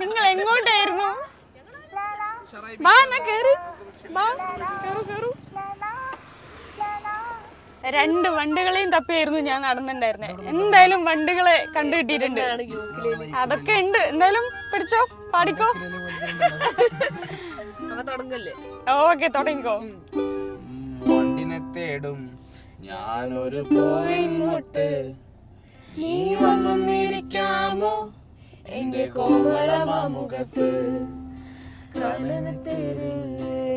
നിങ്ങൾ എങ്ങോട്ടായിരുന്നു വാ എന്നാ കേറി. വാ കേറു കേറു. രണ്ട് വണ്ടുകളെയും തപ്പിയായിരുന്നു ഞാൻ നടന്നിണ്ടായിരുന്നെ. എന്തായാലും വണ്ടുകളെ കണ്ടു കിട്ടിയിട്ടുണ്ട്. അതൊക്കെ ഉണ്ട്. എന്തായാലും പിടിച്ചോ പാടിക്കോ. ഓക്കെ തുടങ്ങിക്കോ. വണ്ടിനെ തേടും ഞാനൊരു പോയിങ്ങോട്ട് നീ വന്നിരിക്കാമോ എന്റെ കോമളമുഖത്ത്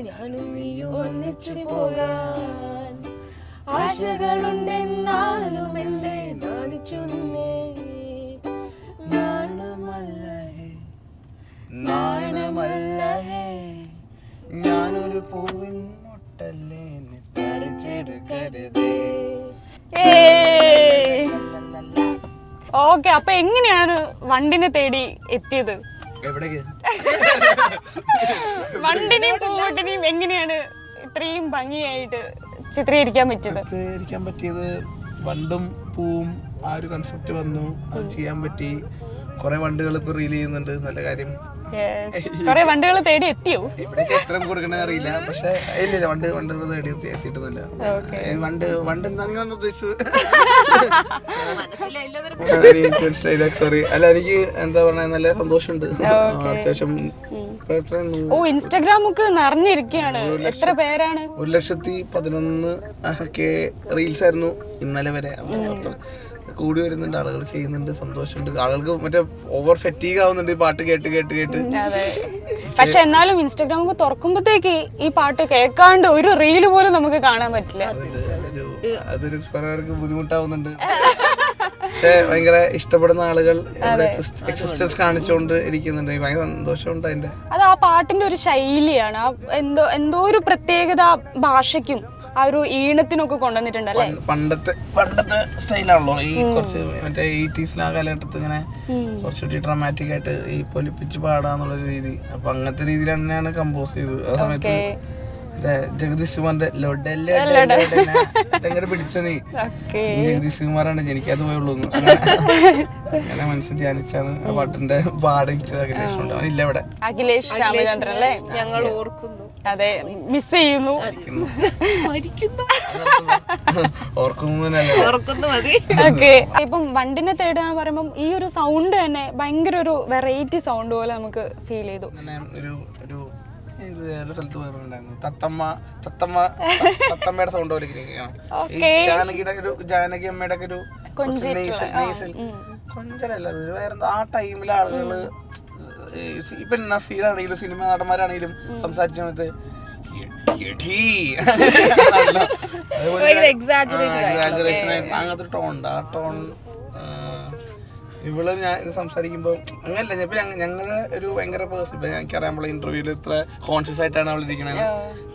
ഞാനും നീയും ഒന്നിച്ചു പോകാൻ ആശകളുണ്ടെന്നാലും നാണമല്ല നാണമല്ല ഞാനൊരു പൂവിൻ മുട്ടല്ലേ എന്നെ പറിച്ചെടുക്കരുതേ. ഓക്കെ അപ്പൊ എങ്ങനെയാണ് വണ്ടിനെ തേടി എത്തിയത്? എവിടേക്ക്? വണ്ടിനെയും പൂവട്ടിനെയും എങ്ങനെയാണ് ഇത്രയും ഭംഗിയായിട്ട് ചിത്രീകരിക്കാൻ പറ്റിയത്? ചിത്രീകരിക്കാൻ പറ്റിയത് വണ്ടും പൂവും ആ ഒരു കൺസെപ്റ്റ് വന്നു. അത് ചെയ്യാൻ പറ്റി. കുറെ വണ്ടുകൾ ഇപ്പൊ റീൽ ചെയ്യുന്നുണ്ട്. നല്ല കാര്യം. കൊറേ വണ്ടികൾ തേടി എത്തിയോ? എത്ര കൊടുക്കണേ അറിയില്ല. പക്ഷെ ഇല്ല ഇല്ല വണ്ട് വണ്ടുകൾ തേടി എത്തി- എത്തിയിട്ടൊന്നുമില്ല. വണ്ട് വണ്ട് എന്താ നിങ്ങൾ ഉദ്ദേശിച്ചത്? മനസ്സിലായില്ല സോറി അല്ല എനിക്ക് എന്താ പറഞ്ഞ നല്ല സന്തോഷമുണ്ട്. അത്യാവശ്യം ഓ ഇൻസ്റ്റാഗ്രാം ഒക്കെ നിറഞ്ഞിരിക്കുകയാണ്. എത്ര പേരാണ്? ഒരു ലക്ഷത്തി പതിനൊന്ന് ഒക്കെ റീൽസ് ആയിരുന്നു ഇന്നലെ വരെ. കൂടി വരുന്നുണ്ട് ആളുകൾ ചെയ്യുന്നുണ്ട് സന്തോഷമുണ്ട്. ആളുകൾക്ക് മറ്റേ ഓവർ ഫെറ്റീഗ് ആവുന്നുണ്ട് ഈ പാട്ട് കേട്ട് കേട്ട് കേട്ട്. അതെ. പക്ഷെ എന്നാലും ഇൻസ്റ്റാഗ്രാം ഒക്കെ തുറക്കുമ്പോഴത്തേക്ക് ഈ പാട്ട് കേൾക്കാണ്ട് ഒരു റീൽ പോലും നമുക്ക് കാണാൻ പറ്റില്ല. അതൊരു കുറെ പേർക്ക് ബുദ്ധിമുട്ടാവുന്നുണ്ട്. പക്ഷെ ഭയങ്കര ഇഷ്ടപ്പെടുന്ന ആളുകൾ എക്സിസ്റ്റൻസ് കാണിച്ചുകൊണ്ട് ഇരിക്കുന്നുണ്ട്. ഭയങ്കര സന്തോഷമുണ്ട് അതിന്റെ അത് ആ പാട്ടിന്റെ ഒരു ശൈലിയാണ്. ആ എന്തോ എന്തോ ഒരു പ്രത്യേകത ഭാഷയ്ക്കും ആ ഒരു ഈണത്തിനൊക്കെ കൊണ്ടുവന്നിട്ടുണ്ട് അല്ലേ? പണ്ട് പണ്ടത്തെ പണ്ടത്തെ സ്റ്റൈലാണല്ലോ. ഈ കുറച്ച് മറ്റേ എയ്റ്റീസിലെ ആ കാലഘട്ടത്ത് ഇങ്ങനെ കുറച്ചുകൂടി ഡ്രമാറ്റിക് ആയിട്ട് ഈ പൊലിപ്പിച്ച് പാടാന്നുള്ള രീതി. അപ്പൊ അങ്ങനത്തെ രീതിയിൽ തന്നെയാണ് കമ്പോസ് ചെയ്തത്. ആ സമയത്ത് ജഗദീഷ് കുമാറിന്റെ ലൊഡല്ലേ പിടിച്ച നീ? ജഗദീഷ് കുമാറാണ് എനിക്കത് പോയുള്ളൂ. അങ്ങനെ- മനസ്സിൽ ധ്യാനിച്ചാണ് ആ പാട്ടിന്റെ പാടിച്ചത് അഖിലേഷുണ്ട് അവനില്ല ഇവിടെ. അഖിലേഷ് രാമചന്ദ്രൻ ഞങ്ങൾ ഓർക്കുന്നു. അതെ മിസ് ചെയ്യുന്നു. ഓക്കെ ഇപ്പം വണ്ടിനെ തേടുക എന്ന് പറയുമ്പോൾ ഈ ഒരു സൗണ്ട് തന്നെ ഭയങ്കര ഒരു വെറൈറ്റി സൗണ്ട് പോലെ നമുക്ക് ഫീൽ ചെയ്തു. അങ്ങനെ ഒരു ഒരു ഇത് വേറെ സ്ഥലത്ത് പോയിട്ടുണ്ടായിരുന്നു തത്തമ്മ തത്തമ്മ തത്തമ്മയുടെ സൗണ്ട് പോലെ ഇരിക്കുകയാണ്. ഈ ജാനകിയുടെ ഒരു ജാനകി അമ്മയുടെ ഒക്കെ ഒരു. കൊഞ്ചലല്ല അത് വേറെ ആ ടൈമിലെ ആളുകൾ ഇപ്പൊ നസീറാണെങ്കിലും സിനിമ നടന്മാരാണെങ്കിലും സംസാരിച്ച സമയത്ത് അങ്ങനത്തെ ടോൺ ഉണ്ട്. ആ ടോൺ ഇവൾ ഞാൻ സംസാരിക്കുമ്പോൾ അങ്ങനല്ല. ഇപ്പൊ ഞങ്ങളുടെ ഒരു ഭയങ്കര പേഴ്സൺ ഇപ്പൊ എനിക്കറിയാൻ പോലെ ഇന്റർവ്യൂവിൽ ഇത്ര കോൺഷ്യസ് ആയിട്ടാണ് അവൾ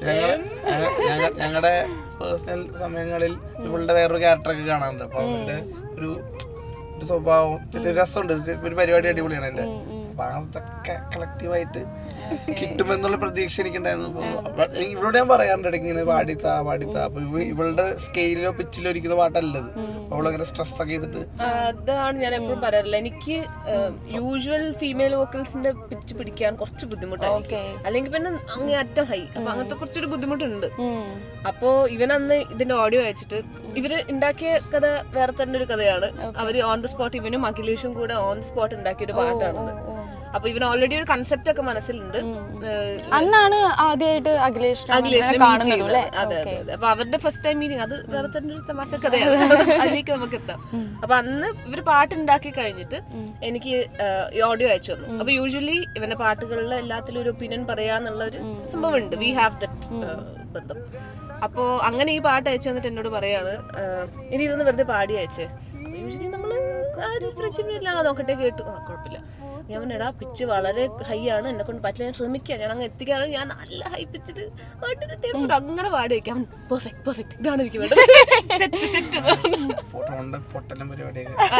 ഞങ്ങൾ ഞങ്ങളുടെ പേഴ്സണൽ സമയങ്ങളിൽ ഇവളുടെ വേറൊരു ക്യാരക്ടറൊക്കെ കാണാറുണ്ട്. അപ്പൊ അവന്റെ ഒരു ഒരു സ്വഭാവം രസമുണ്ട്. ഒരു പരിപാടി അടിപൊളിയാണ് എന്റെ അപ്പൊ അതൊക്കെ കളക്റ്റീവായിട്ട് കിട്ടുമെന്നുള്ള പ്രതീക്ഷ എനിക്കുണ്ടായിരുന്നു. ഇവിടെ ഇവളോട് ഞാൻ പറയാറുണ്ട് ഇങ്ങനെ പാടിത്താ പാടിത്താ അപ്പൊ ഇവ- ഇവളുടെ സ്കെയിലോ പിച്ചിലോ ഇരിക്കുന്ന പാട്ടല്ലത് അവളങ്ങനെ സ്ട്രെസ് ഒക്കെ ചെയ്തിട്ട്. അതാണ് ഞാൻ എപ്പോഴും പറയാറില്ല എനിക്ക് യൂഷ്വൽ ഫീമെയിൽ വോക്കൽസിന്റെ പിച്ച് പിടിക്കാൻ കുറച്ച് ബുദ്ധിമുട്ടാണ് അല്ലെങ്കിൽ പിന്നെ അങ്ങേയറ്റം ഹൈ അപ്പൊ അങ്ങനത്തെ കുറച്ചൊരു ബുദ്ധിമുട്ടുണ്ട്. അപ്പോ ഇവനന്ന് ഇതിന്റെ ഓഡിയോ അയച്ചിട്ട് ഇവർ ഉണ്ടാക്കിയ കഥ വേറെ തന്നെ ഒരു കഥയാണ് അവർ ഓൺ ദ സ്പോട്ട് ഇവനും അഖിലേഷും കൂടെ ഓൺ ദ സ്പോട്ട് ഉണ്ടാക്കിയ ഒരു പാട്ടാണത് അപ്പൊ ഇവൻ ഓൾറെഡി ഒരു കൺസെപ്റ്റ് ഒക്കെ മനസ്സിലുണ്ട്. അന്നാണ് ആദ്യമായിട്ട് അഖിലേഷ് അഖിലേഷിനെ. അതെ അതെ അതെ. അപ്പൊ അവരുടെ ഫസ്റ്റ് ടൈം മീറ്റിംഗ് അത് വേറെ തന്നെ ഒരു തമാശ കഥയാണ്. അതിലേക്ക് നമുക്ക് എത്താം. അപ്പൊ അന്ന് ഇവർ പാട്ടുണ്ടാക്കി കഴിഞ്ഞിട്ട് എനിക്ക് ഓഡിയോ അയച്ചു തന്നു. അപ്പൊ യൂഷ്വലി ഇവന്റെ പാട്ടുകളിലെ എല്ലാത്തിലും ഒരു ഒപ്പീനിയൻ പറയാന്നുള്ള ഒരു സംഭവം ഉണ്ട് വി ഹാവ് ദറ്റ് ബന്ധം. അപ്പോ അങ്ങനെ ഈ പാട്ട് അയച്ചു തന്നിട്ട് എന്നോട് പറയാണ് ഇനി ഇതൊന്ന് വെറുതെ പാടി അയച്ചേ. ഒരു പ്രശ്നമില്ല ആ നോക്കട്ടെ കേട്ടു. ആ കുഴപ്പമില്ല. ഞാൻ പറഞ്ഞടാ പിച്ച് വളരെ ഹൈ ആണ്. എന്നെ കൊണ്ട് പറ്റില്ല. ഞാൻ ശ്രമിക്കാം. ഞാൻ അങ്ങ് എത്തിക്കാണ്. ഞാൻ നല്ല ഹൈ പിച്ചിട്ട് പാട്ടിന് തേടുന്നുണ്ട് അങ്ങനെ പാടി വെക്കാം പെർഫെക്റ്റ് പെർഫെക്റ്റ് ഇതാണ് എനിക്ക് വേണ്ടത്.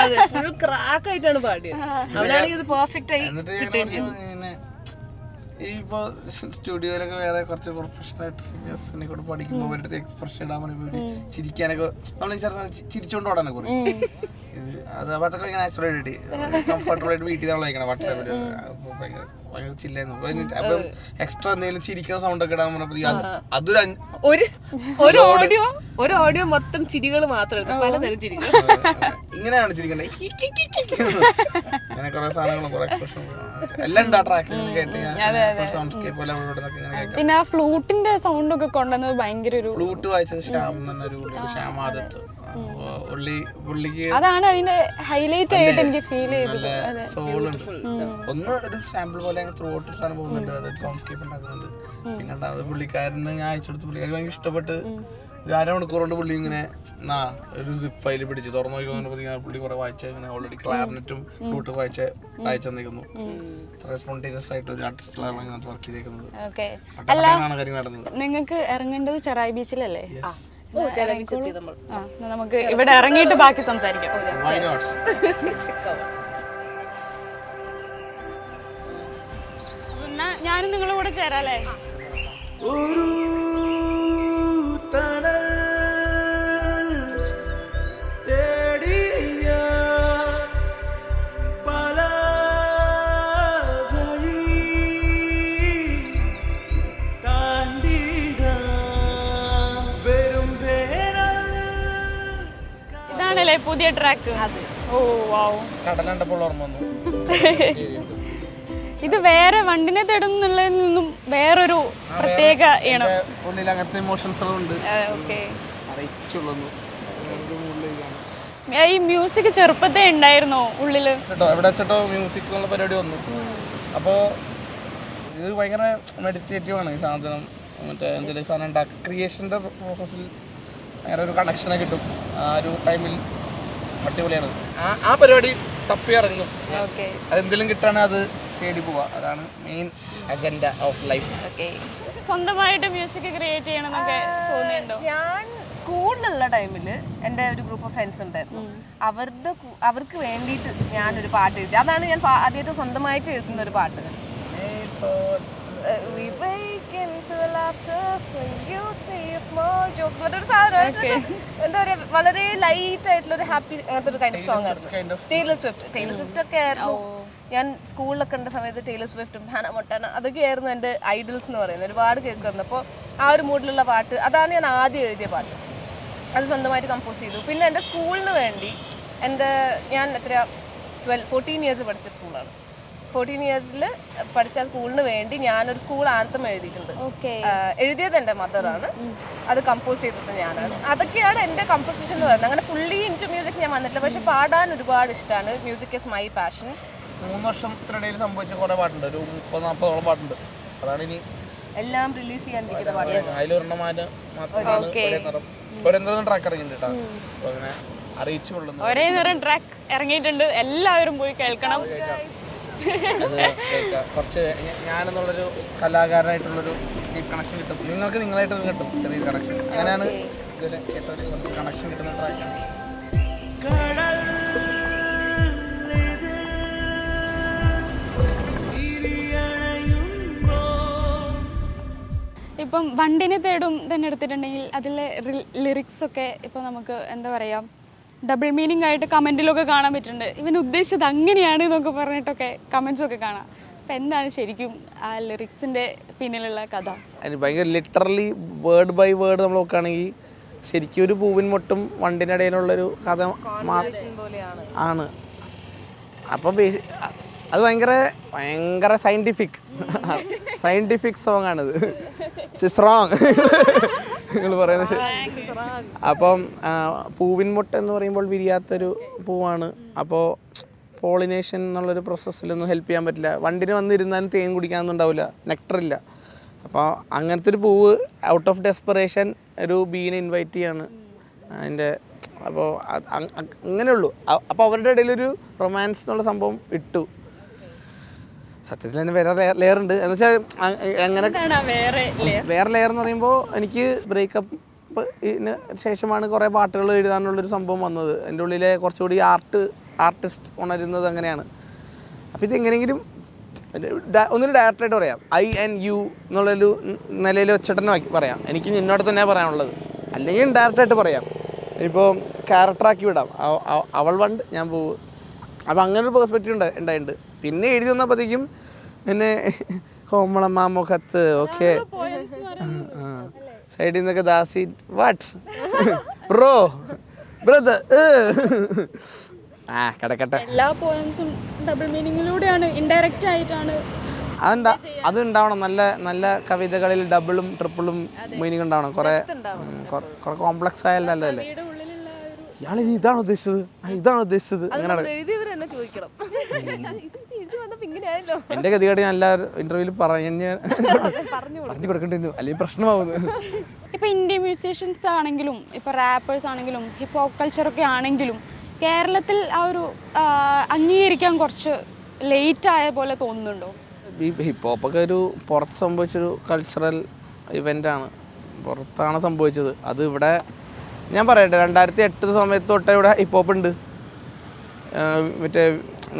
അതെ ഫുൾ ക്രാക്ക് ആയിട്ടാണ് പാടിയത്. അവനാണെങ്കിൽ ഇത് പെർഫെക്റ്റ് ആയി എന്നിട്ട് ഞാൻ പറഞ്ഞു, ഇങ്ങനെ ഈ ഇപ്പൊ സ്റ്റുഡിയോയിലൊക്കെ വേറെ കുറച്ച് പ്രൊഫഷണൽ ആയിട്ട് സിംഗേഴ്സിനെ കൂടെ പഠിക്കുമ്പോൾ അവരുടെ എക്സ്പ്രഷൻ ഇടാൻ പറയുമ്പോൾ ചിരിക്കാനൊക്കെ നമ്മൾ ചിരിച്ചോണ്ട് ഓടാനൊക്കെ പറയും. അത് അതൊക്കെ കംഫർട്ടബിൾ ആയിട്ട് വീട്ടിൽ നമ്മൾ വയ്ക്കണം വാട്സാപ്പിൽ ഭയങ്കര ഭയങ്കര ചില്ലായിരുന്നു. അപ്പൊ അപ്പം എക്സ്ട്രാ എന്തെങ്കിലും ചിരിക്കുന്ന സൗണ്ട് ഒക്കെ ഇടാൻ അതൊരു ഒരു ഒരു ഓഡിയോ ഒരു ഓഡിയോ മൊത്തം ചിരികൾ മാത്രമായിരുന്നു. പലതരം ചിരികൾ. ഇങ്ങനെയാണ് ചിരിക്കണ്ടേ. അങ്ങനെ കുറെ സാധനങ്ങളും കുറെ എക്സ്പ്രഷൻ എല്ലാം ഉണ്ട് ആ ട്രാക്കിൽ കേട്ട് സൗണ്ട് സ്കേപ്പ് എല്ലാം ഇങ്ങനെ പിന്നെ ആ ഫ്ലൂട്ടിന്റെ സൗണ്ട് ഒക്കെ കൊണ്ടുവന്നത് ഭയങ്കര ഒരു ഫ്ലൂട്ട് വായിച്ചത് ശ്യാം എന്നൊരു ഒരു ആദത്ത് പുള്ളിക്ക് അതാണ് അതിന്റെ ഹൈലൈറ്റ് ആയിട്ട് എനിക്ക് ഫീൽ ചെയ്തത്. നല്ല ഒന്ന് ഒരു സാമ്പിൾ പോലെ ത്രൂ ഔട്ട് സാധനം പോകുന്നുണ്ട്. അത് സൗണ്ട് സ്കേപ്പ് ഉണ്ടാക്കുന്നുണ്ട്. പിന്നെ അത് പുള്ളിക്കാരന് ഞാൻ അയച്ചെടുത്ത് പുള്ളിക്കാരി ഭയങ്കര ഇഷ്ടപ്പെട്ട് ഒരു അരമണിക്കൂർ കൊണ്ട് പുള്ളി ഇങ്ങനെ നാ ഒരു സിപ്പ് ഫയൽ പിടിച്ച് തുറന്നു നോക്കിയപ്പോൾ പുള്ളി കുറെ വായിച്ച ഇങ്ങനെ ഓൾറെഡി ക്ലാരിനെറ്റും ഫ്ലൂട്ട് വായിച്ച അയച്ചു തന്നിരിക്കുന്നു. റെസ്പോണ്ടീനിയസ് ആയിട്ട് ഒരു ആർട്ടിസ്റ്റിലാണ് ഇതിനകത്ത് വർക്ക് ചെയ്തേക്കുന്നത്. ഓക്കെ പട്ടാണ് കാര്യം നടന്നത്. നിങ്ങൾക്ക് ഇറങ്ങേണ്ടത് ചെറായി ബീച്ചിലല്ലേ ഓ ചിലവിൽ നമ്മൾ നമുക്ക് ഇവിടെ ഇറങ്ങിയിട്ട് ബാക്കി സംസാരിക്കാം? ഞാനും നിങ്ങളുടെ കൂടെ ചേരാല്ലേ? പുതിയ ട്രാക്ക് ഓ വാവ് ഓർമ്മ വന്നു. ഇത് വേറെ വണ്ടിനെ തേടുന്നുള്ളതിൽ നിന്നും വേറൊരു പ്രത്യേക ഈണം ഉള്ളിൽ അങ്ങനത്തെ ഇമോഷൻസ് ഉണ്ട്. ഈ മ്യൂസിക് ചെറുപ്പത്തെ ഉണ്ടായിരുന്നോ ഉള്ളിൽ? കേട്ടോ എവിടെ വെച്ചിട്ടോ മ്യൂസിക് എന്നുള്ള പരിപാടി വന്നു. അപ്പോൾ ഇത് ഭയങ്കര മെഡിറ്റേറ്റീവ് ആണ് ഈ സാധനം. മറ്റേ എന്തെങ്കിലും സാധനം ഉണ്ടാക്കുക ക്രിയേഷന്റെ പ്രോസസ്സിൽ ഭയങ്കര ഒരു കണക്ഷനെ കിട്ടും. ആ ഒരു ടൈമിൽ അടിപൊളിയാണ്. ആ ആ പരിപാടി തപ്പി ഇറങ്ങും അതെന്തെങ്കിലും കിട്ടാണ് അത് തേടി പോവാ. അതാണ് main agenda of life okay. സ്വന്തമായിട്ട് മ്യൂസിക് ക്രിയേറ്റ് ചെയ്യണമെന്നൊക്കെ തോന്നിയിട്ടുണ്ടോ? ഞാൻ സ്കൂളിലുള്ള ടൈമിൽ എന്റെ ഒരു ഗ്രൂപ്പ് ഓഫ് ഫ്രണ്ട്സ് ഉണ്ടായിരുന്നു. അവരുടെ അവർക്ക് വേണ്ടിയിട്ട് ഞാനൊരു പാട്ട് എഴുതി. അതാണ് ഞാൻ ആദ്യമായിട്ട് സ്വന്തമായിട്ട് എഴുതുന്ന ഒരു പാട്ട്. We break into laughter when you say a small joke. ഒരു സാധനം. എന്താ പറയാ വളരെ ലൈറ്റ് ആയിട്ടുള്ള ഒരു ഹാപ്പി അങ്ങനത്തെ ഒരു കൈൻഡ് സോങ് ആയിരുന്നു. ടൈലർ സ്വിഫ്റ്റ് ടൈലർ സ്വിഫ്റ്റ് ഒക്കെ ആയിരുന്നു. ഞാൻ സ്കൂളിലൊക്കെ ഉണ്ട സമയത്ത് ടൈലർ സ്വിഫ്റ്റും ഹാന മൊട്ടാന അതൊക്കെയായിരുന്നു എന്റെ ഐഡൽസ് എന്ന് പറയുന്നത്. ഒരുപാട് കേൾക്കുന്നത് അപ്പോൾ ആ ഒരു മൂഡിലുള്ള പാട്ട് അതാണ് ഞാൻ ആദ്യം എഴുതിയ പാട്ട്. അത് സ്വന്തമായിട്ട് കമ്പോസ് ചെയ്തു. പിന്നെ എന്റെ സ്കൂളിന് വേണ്ടി എന്റെ ഞാൻ എത്ര ട്വൽവ് ഫോർട്ടീൻ ഇയേഴ്സ് പഠിച്ച സ്കൂളാണ്. ഫോർട്ടീൻ ഇയേഴ്സിൽ പഠിച്ച സ്കൂളിന് വേണ്ടി ഞാനൊരു സ്കൂൾ ആന്തം എഴുതിയിട്ടുണ്ട്. എഴുതിയത് എന്റെ മദറാണ് അത് കമ്പോസ് ചെയ്തത് ഞാനാണ്. അതൊക്കെയാണ് എന്റെ കമ്പോസിഷൻ എന്ന് പറയുന്നത്. അങ്ങനെ ഫുള്ളി ഇന്റു മ്യൂസിക് ഞാൻ വന്നിട്ടില്ല. പക്ഷെ പാടാൻ ഒരുപാട് ഇഷ്ടമാണ് മ്യൂസിക് ഇസ് മൈ പാഷൻ മൂന്ന് വർഷത്തിനിടയിൽ സംഭവിച്ച കുറേ പാട്ടുണ്ട്. ഒരു മുപ്പത് നാൽപ്പതോളം പാട്ടുണ്ട്. അതാണ് ഇനി എല്ലാം റിലീസ് ചെയ്യാൻ പാട്ടാണ് ഒരേ നിറം ട്രാക്ക് ഇറങ്ങിയിട്ടുണ്ട് എല്ലാവരും പോയി കേൾക്കണം. അത്. കുറച്ച് ഞാനെന്നുള്ളൊരു കലാകാരനായിട്ടുള്ളൊരു കണക്ഷൻ കിട്ടും. നിങ്ങൾക്ക് നിങ്ങളായിട്ട് കിട്ടും ചെറിയ കണക്ഷൻ അങ്ങനെയാണ് ഇതിൽ ഏറ്റവും കണക്ഷൻ കിട്ടുന്ന ട്രാക്കാണ് ഇപ്പം വണ്ടിനെ തേടും തന്നെ എടുത്തിട്ടുണ്ടെങ്കിൽ അതിലെ ലിറിക്സ് ഒക്കെ ഇപ്പം നമുക്ക് എന്താ പറയുക ഡബിൾ മീനിങ് ആയിട്ട് കമന്റിലൊക്കെ കാണാൻ പറ്റുന്നുണ്ട്. ഇവൻ ഉദ്ദേശിച്ചത് അങ്ങനെയാണ് എന്നൊക്കെ പറഞ്ഞിട്ടൊക്കെ കമൻസൊക്കെ കാണാം. അപ്പം എന്താണ് ശരിക്കും ആ ലിറിക്സിന്റെ പിന്നിലുള്ള കഥ? അതിന് ഭയങ്കര ലിറ്ററലി വേർഡ് ബൈ വേർഡ് നമ്മൾ നോക്കുകയാണെങ്കിൽ ശരിക്കും ഒരു പൂവിൻ മുട്ടും വണ്ടിനിടയിലുള്ളൊരു കഥ ആണ്. അപ്പോൾ ബേസി അത് ഭയങ്കര ഭയങ്കര സയന്റിഫിക് സയന്റിഫിക് സോങ് ആണിത്. സ്ട്രോങ് നിങ്ങൾ പറയുന്നത് ശരി. അപ്പം പൂവിൻ മുട്ട എന്ന് പറയുമ്പോൾ വിരിയാത്തൊരു പൂവാണ്. അപ്പോൾ പോളിനേഷൻ എന്നുള്ളൊരു പ്രോസസ്സിലൊന്നും ഹെൽപ്പ് ചെയ്യാൻ പറ്റില്ല. വണ്ടിന് വന്നിരുന്നാലും തേൻ കുടിക്കാനൊന്നും ഉണ്ടാവില്ല. നെക്ടറില്ല അപ്പോൾ അങ്ങനത്തെ ഒരു പൂവ് ഔട്ട് ഓഫ് ഡെസ്പറേഷൻ ഒരു ബീനെ ഇൻവൈറ്റ് ചെയ്യാണ്. അതിന്റെ അപ്പോൾ അങ്ങനെയുള്ളൂ. അപ്പോൾ അവരുടെ ഇടയിലൊരു റൊമാൻസ് എന്നുള്ള സംഭവം ഇട്ടു. സത്യത്തിൽ തന്നെ വേറെ ലെയർ ഉണ്ട്. എന്ന് വെച്ചാൽ എങ്ങനെ വേറെ ലെയർ എന്ന് പറയുമ്പോൾ എനിക്ക് ബ്രേക്കപ്പ് ശേഷമാണ് കുറേ പാട്ടുകൾ എഴുതാനുള്ളൊരു സംഭവം വന്നത്. എന്റെ ഉള്ളിലെ കുറച്ചുകൂടി ആർട്ട് ആർട്ടിസ്റ്റ് ഉണരുന്നത് അങ്ങനെയാണ്. അപ്പോൾ ഇത് എങ്ങനെയെങ്കിലും ഒന്നൊരു ഡയറക്റ്റായിട്ട് പറയാം. ഐ ആൻഡ് യു എന്നുള്ളൊരു നിലയിൽ വെച്ചിട്ട് തന്നെ പറയാം. എനിക്ക് നിന്നോട് തന്നെ പറയാനുള്ളത്. അല്ലെങ്കിൽ ഡയറക്റ്റായിട്ട് പറയാം. ഇപ്പോൾ ക്യാരക്ടറാക്കി വിടാം. അവ- അവ- അവൾ വണ്ട് ഞാൻ പോകും അപ്പോൾ അങ്ങനെ ഒരു പേഴ്സ്പെക്റ്റീവ് ഉണ്ട് ഉണ്ടായിട്ടുണ്ട് പിന്നെ എഴുതി വന്നപ്പോഴത്തേക്കും പിന്നെ കോമളമ്മ മുഖത്ത് ഓക്കെ. സൈഡിൽ നിന്നൊക്കെ ദാസി വാട്ട് ബ്രോ ബ്രദർ ആ കിടക്കട്ടെ. എല്ലാ പോയംസും ഡബിൾ മീനിങ്ങിലൂടെയാണ് ഇൻഡയറക്റ്റ് ആയിട്ടാണ് അതെന്താ അത് ഉണ്ടാവണം നല്ല നല്ല കവിതകളിൽ ഡബിളും ട്രിപ്പിളും മീനിങ് ഉണ്ടാവണം. കുറെ കുറെ കോംപ്ലക്സ് ആയാലും നല്ലതല്ലേ? ഇയാൾ ഇനി ഇതാണ് ഉദ്ദേശിച്ചത് ഇതാണ് ഉദ്ദേശിച്ചത് അങ്ങനെ എന്റെ ഗതികേട് ഞാൻ എല്ലാ ഇന്റർവ്യൂവിൽ പറഞ്ഞ് പറഞ്ഞു കൊടുക്കേണ്ടി അല്ലെങ്കിൽ പ്രശ്നമാവുന്നു ഇപ്പൊ ഇന്ത്യൻ മ്യൂസീഷ്യൻസ് ആണെങ്കിലും ഇപ്പൊ റാപ്പേഴ്സ് ആണെങ്കിലും ഹിപ്പ് ഹോപ്പ് കൾച്ചർ ഒക്കെ ആണെങ്കിലും കേരളത്തിൽ ആ ഒരു അംഗീകരിക്കാൻ കുറച്ച് ലേറ്റ് ആയ പോലെ തോന്നുന്നുണ്ടോ? ഈ ഹിപ്പ് ഹോപ്പൊക്കെ ഒരു പുറത്ത് സംഭവിച്ചൊരു കൾച്ചറൽ ഇവന്റ് ആണ്. പുറത്താണ് സംഭവിച്ചത്. അത് ഇവിടെ ഞാൻ പറയട്ടെ രണ്ടായിരത്തി എട്ട് സമയത്ത് തൊട്ട് ഇവിടെ ഹിപ്പ് ഹോപ്പ് ഉണ്ട്. മറ്റേ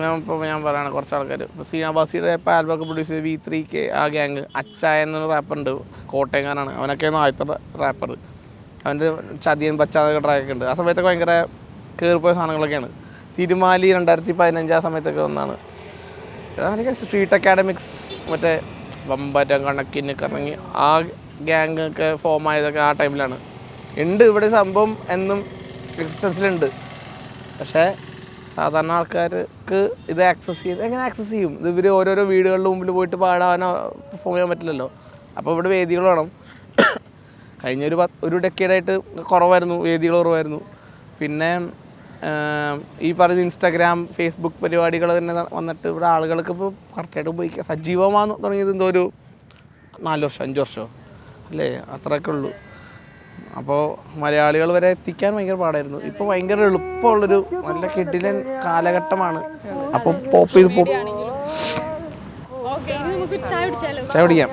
ഞാൻ ഇപ്പോൾ ഞാൻ പറയണ കുറച്ച് ആൾക്കാർ ഇപ്പോൾ സീനാ ബാസിയുടെ ഇപ്പോൾ ആൽബമൊക്കെ പ്രൊഡ്യൂസ് ചെയ്ത് വി ത്രീ കെ ആ ഗ്യാങ് അച്ചായ എന്നൊരു റാപ്പർ ഉണ്ട്. കോട്ടയംകാരനാണ്. അവനൊക്കെയാണ് ആദ്യത്തെ റാപ്പർ അവന്റെ ചതിയൻ പച്ചാതൊക്കെ ട്രാക്കൊക്കെ ഉണ്ട്. ആ സമയത്തൊക്കെ ഭയങ്കര കയറിപ്പോയ സാധനങ്ങളൊക്കെയാണ്. തിരുമാലി രണ്ടായിരത്തി പതിനഞ്ച് ആ സമയത്തൊക്കെ ഒന്നാണ്. അതൊക്കെ സ്ട്രീറ്റ് അക്കാഡമിക്സ് മറ്റേ വമ്പറ്റം കണക്കിന് കറങ്ങി ആ ഗ്യാങ് ഒക്കെ ഫോം ആയതൊക്കെ ആ ടൈമിലാണ് ഉണ്ട് ഇവിടെ സംഭവം എന്നും എക്സിസ്റ്റൻസിലുണ്ട് പക്ഷേ സാധാരണ ആൾക്കാർക്ക് ഇത് ആക്സസ് ചെയ്ത് എങ്ങനെ ആക്സസ് ചെയ്യും? ഇത് ഇവർ ഓരോരോ വീടുകളുടെ മുമ്പിൽ പോയിട്ട് പാടാനോ പെർഫോം ചെയ്യാൻ പറ്റില്ലല്ലോ. അപ്പോൾ ഇവിടെ വേദികൾ വേണം. കഴിഞ്ഞ ഒരു പത്ത് ഒരു ഡെക്കേഡായിട്ട് കുറവായിരുന്നു വേദികൾ കുറവായിരുന്നു. പിന്നെ ഈ പറഞ്ഞ ഇൻസ്റ്റാഗ്രാം ഫേസ്ബുക്ക് പരിപാടികൾ തന്നെ വന്നിട്ട് ഇവിടെ ആളുകൾക്ക് ഇപ്പോൾ കറക്റ്റായിട്ട് ഉപയോഗിക്കുക സജീവമാണെന്ന് തുടങ്ങിയത് എന്തോ ഒരു നാല് വർഷം അഞ്ച് വർഷമോ അല്ലേ? അത്രയൊക്കെ ഉള്ളൂ. അപ്പോൾ മലയാളികൾ വരെ എത്തിക്കാൻ ഭയങ്കര പാടായിരുന്നു. ഇപ്പോൾ ഭയങ്കര എളുപ്പമുള്ളൊരു നല്ല കിടിലൻ കാലഘട്ടമാണ്. അപ്പോൾ പോപ്പ് ചെയ്ത് പോപ്പ് ചായ കുടിക്കാം.